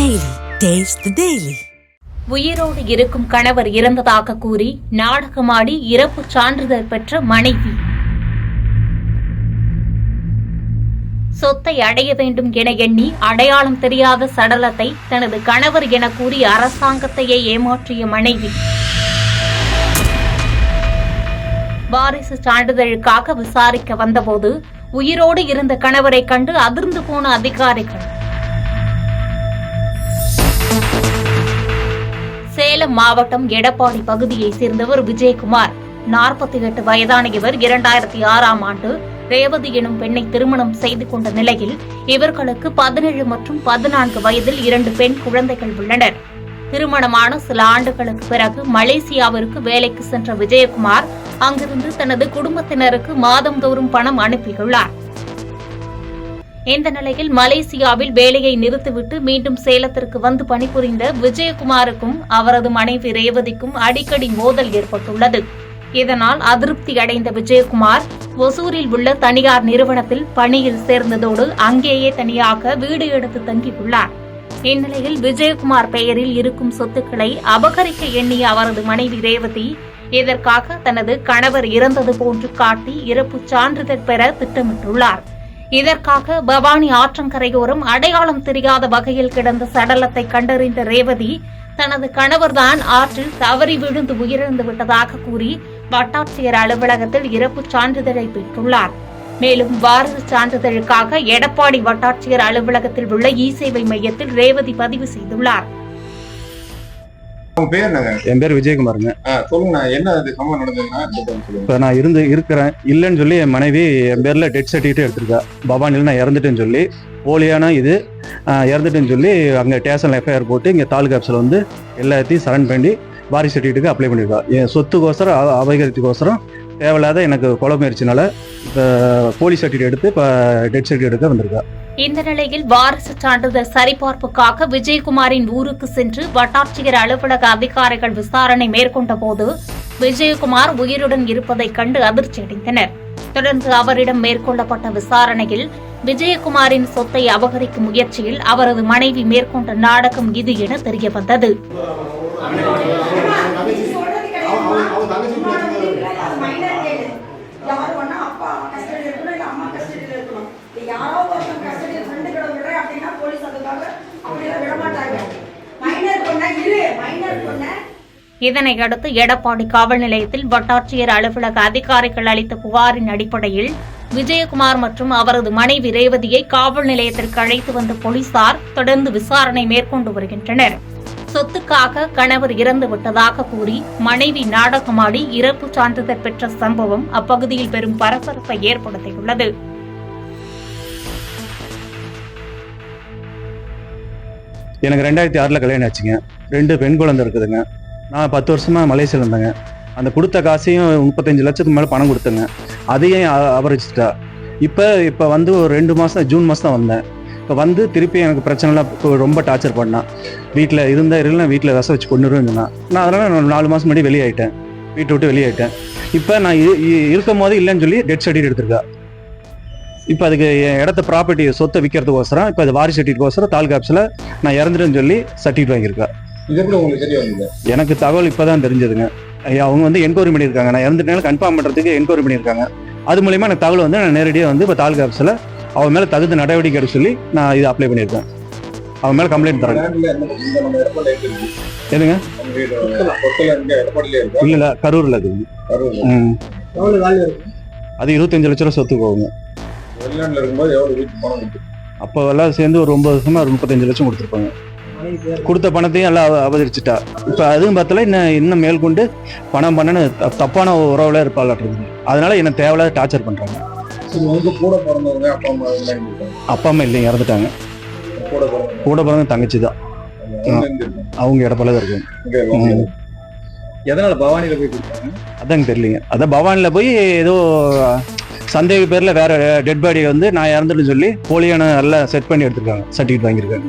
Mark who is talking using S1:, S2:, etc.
S1: Daily taste daily
S2: உயிரோடு இருக்கும் கணவர் இறந்ததாக கூறி நாடகமாடி இறப்பு சான்றிதழ் பெற்ற மனைவி. சொத்தை அடைய வேண்டும் என எண்ணி அடையாளம் தெரியாத சடலத்தை தனது கணவர் என கூறி அரசாங்கத்தையே ஏமாற்றிய மனைவி. வாரிசு சான்றிதழுக்காக விசாரிக்க வந்தபோது உயிரோடு இருந்த கணவரை கண்டு அதிர்ந்து போன அதிகாரிகள். சேலம் மாவட்டம் எடப்பாடி பகுதியைச் சேர்ந்தவர் விஜயகுமார். நாற்பத்தி எட்டு வயதான இவர் இரண்டாயிரத்தி ஆறாம் ஆண்டு ரேவதி எனும் பெண்ணை திருமணம் செய்து கொண்ட நிலையில் இவர்களுக்கு பதினேழு மற்றும் பதினான்கு வயதில் இரண்டு பெண் குழந்தைகள் உள்ளனர். திருமணமான சில ஆண்டுகளுக்கு பிறகு மலேசியாவிற்கு வேலைக்கு சென்ற விஜயகுமார் அங்கிருந்து தனது குடும்பத்தினருக்கு மாதந்தோறும் பணம் அனுப்பியுள்ளார். இந்த நிலையில் மலேசியாவில் வேலையை நிறுத்திவிட்டு மீண்டும் சேலத்திற்கு வந்து பணிபுரிந்த விஜயகுமாருக்கும் அவரது மனைவி ரேவதிக்கும் அடிக்கடி மோதல் ஏற்பட்டுள்ளது. இதனால் அதிருப்தி அடைந்த விஜயகுமார் ஒசூரில் உள்ள தனியார் நிறுவனத்தில் பணியில் சேர்ந்ததோடு அங்கேயே தனியாக வீடு எடுத்து தங்கியுள்ளார். இந்நிலையில் விஜயகுமார் பெயரில் இருக்கும் சொத்துக்களை அபகரிக்க எண்ணிய அவரது மனைவி ரேவதி இதற்காக தனது கணவர் இறந்தது போன்று காட்டி இறப்பு சான்றிதழ் பெற திட்டமிட்டுள்ளார். இதற்காக பவானி ஆற்றங்கரையோரம் அடையாளம் தெரியாத வகையில் கிடந்த சடலத்தை கண்டறிந்த ரேவதி தனது கணவர்தான் ஆற்றில் தவறி விழுந்து உயிரிழந்து விட்டதாக கூறி வட்டாட்சியர் அலுவலகத்தில் இறப்பு சான்றிதழை பெற்றுள்ளார். மேலும் வாரிசு சான்றிதழுக்காக எடப்பாடி வட்டாட்சியர் அலுவலகத்தில் உள்ள இ சேவை மையத்தில் ரேவதி பதிவு செய்துள்ளார்.
S3: உங்க பேர் என்னங்க?
S4: என் பேர் விஜயகுமாருங்க.
S3: சொல்லுங்கண்ணா என்ன அது சம்பவம் நடந்ததுன்னா
S4: இப்போ நான் இருந்து இருக்கிறேன். இல்லைன்னு சொல்லி என் மனைவி என் பேர்ல டெட் சர்டிஃபிகேட் எடுத்திருக்கா. பவானியில் நான் இறந்துட்டேன்னு சொல்லி. போலியான இது. இறந்துட்டேன்னு சொல்லி அங்கே ஸ்டேஷனில் எஃப்ஐஆர் போட்டு இங்கே தாலுகா ஆஃபீஸில் வந்து எல்லாத்தையும் சரண் பண்ணி வாரிசு சர்டிஃபிகேட்டுக்கு அப்ளை பண்ணியிருக்கா என் சொத்துக்கோசரம் அபகரித்துக்கோசரம் தேவையில்லாத எனக்கு கொலை முயற்சினால போலீஸ் சர்டிஃபிகேட் எடுத்து இப்போ டெட் சர்டிஃபிகேட் எடுக்க வந்திருக்கா.
S2: இந்த நிலையில் வாரிசு சான்றிதழ் சரிபார்ப்புக்காக விஜயகுமாரின் ஊருக்கு சென்று வட்டாட்சியர் அலுவலக அதிகாரிகள் விசாரணை மேற்கொண்ட போது விஜயகுமார் உயிருடன் இருப்பதைக் கண்டு அதிர்ச்சியடைந்தனர் தொடர்ந்து அவரிடம் மேற்கொள்ளப்பட்ட விசாரணையில் விஜயகுமாரின் சொத்தை அபகரிக்கும் முயற்சியில் அவரது மனைவி மேற்கொண்ட நாடகம் இது என தெரியவந்தது. இதனை அடுத்து எடப்பாடி காவல் நிலையத்தில் வட்டாட்சியர் அலுவலக அதிகாரிகள் அளித்த புகாரின் அடிப்படையில் விஜயகுமார் மற்றும் அவரது மனைவி ரேவதியை காவல் நிலையத்திற்கு அழைத்து வந்த போலீசார் தொடர்ந்து விசாரணை மேற்கொண்டு வருகின்றனர். சொத்துக்காக கணவர் இறந்து விட்டதாக கூறி மனைவி நாடகமாடி இறப்பு சான்றிதழ் பெற்ற சம்பவம் அப்பகுதியில் பெரும் பரபரப்பை ஏற்படுத்தியுள்ளது.
S4: எனக்கு ரெண்டாயிரத்தி ஆறில் கல்யாணம் ஆச்சுங்க. ரெண்டு பெண் குழந்தை இருக்குதுங்க. நான் பத்து வருஷமாக மலேசியாவில் இருந்தேங்க. அந்த கொடுத்த காசையும் முப்பத்தஞ்சு லட்சத்துக்கு மேலே பணம் கொடுத்தேங்க. அதையும் அபரிச்சிட்டா இப்போ இப்போ வந்து ஒரு ரெண்டு மாதம் ஜூன் மாதம் தான் வந்தேன். இப்போ வந்து திருப்பி எனக்கு பிரச்சனைலாம் இப்போ ரொம்ப டார்ச்சர் பண்ணான். வீட்டில் இருந்தால் இருந்த வீட்டில் விச வச்சு கொண்டு நான் அதனால் நான் நாலு மாதம் முன்னாடி வெளியாயிட்டேன். வீட்டை விட்டு வெளியாயிட்டேன். இப்போ நான் இருக்கும் போது இல்லைன்னு சொல்லி டெட் சர்டிஃபிகேட் எடுத்திருக்கா. இப்போ அதுக்கு என் இடத்த ப்ராப்பர்ட்டி சொத்தை விற்கிறதுக்கோசரம் இப்போ அது வாரி சர்டிஃபிகேட்கோசரம் தாலுகா ஆஃபீஸில் நான் இறந்துட்டேன்னு சொல்லி சர்டிஃபிகேட் வாங்கியிருக்கா.
S3: இது எப்படி உங்களுக்கு தெரிய வந்தது.
S4: எனக்கு தகவல் இப்பதான் தெரிஞ்சதுங்க. ஐயா, அவங்க வந்து என்கொயரி பண்ணியிருக்காங்க. நான் இறந்துட்டேன் கன்ஃபார்ம் பண்றதுக்கு என்கொயரி பண்ணியிருக்காங்க. அது மூலியமா எனக்கு தகவல் வந்து நான் நேரடியாக வந்து இப்போ தாலுகா ஆஃபீஸில் அவன் மேல தகுந்த நடவடிக்கை எடுக்க சொல்லி நான் இது அப்ளை பண்ணியிருக்கேன். அவன் மேல கம்ப்ளைண்ட் தரேன் எதுங்க இல்ல இல்ல கரூர்ல அது அது இருபத்தஞ்சு லட்ச ரூபா சொத்து போகுங்க.
S3: வெளிநாட்டுல இருக்கும்போது எவ்வளவு வீட்டு பணம் இருக்கு
S4: அப்போ எல்லாம் சேர்ந்து ஒரு ஒன்பது வருஷமா ஒரு முப்பத்தஞ்சு லட்சம் கொடுத்துருப்பாங்க. கொடுத்த பணத்தையும் எல்லாம் அவ- அபகரிச்சுட்டா இப்போ அதுவும் பார்த்தல இன்னும் இன்னும் மேற்கொண்டு பணம் பண்ணனு தப்பான உறவுல இருப்பாளாட்டு அதனால என்ன தேவையில்லாத டார்ச்சர் பண்றாங்க.
S3: அப்பா அம்மா
S4: இல்லைங்க இறந்துட்டாங்க.
S3: கூட
S4: பிறந்த தங்கச்சி தான்
S3: அவங்க
S4: இடப்பல தான் இருக்காங்க
S3: எதனால பவானியில போய்
S4: அதாங்க தெரியலைங்க. அதான் பவானியில் போய் ஏதோ சந்தேக பேர்ல வேற டெட் பாடியை வந்து நான் இறந்துட்டு சொல்லி போலியான எல்லாம் செட் பண்ணி எடுத்திருக்காங்க. சர்டிஃபிகேட் வாங்கியிருக்காங்க.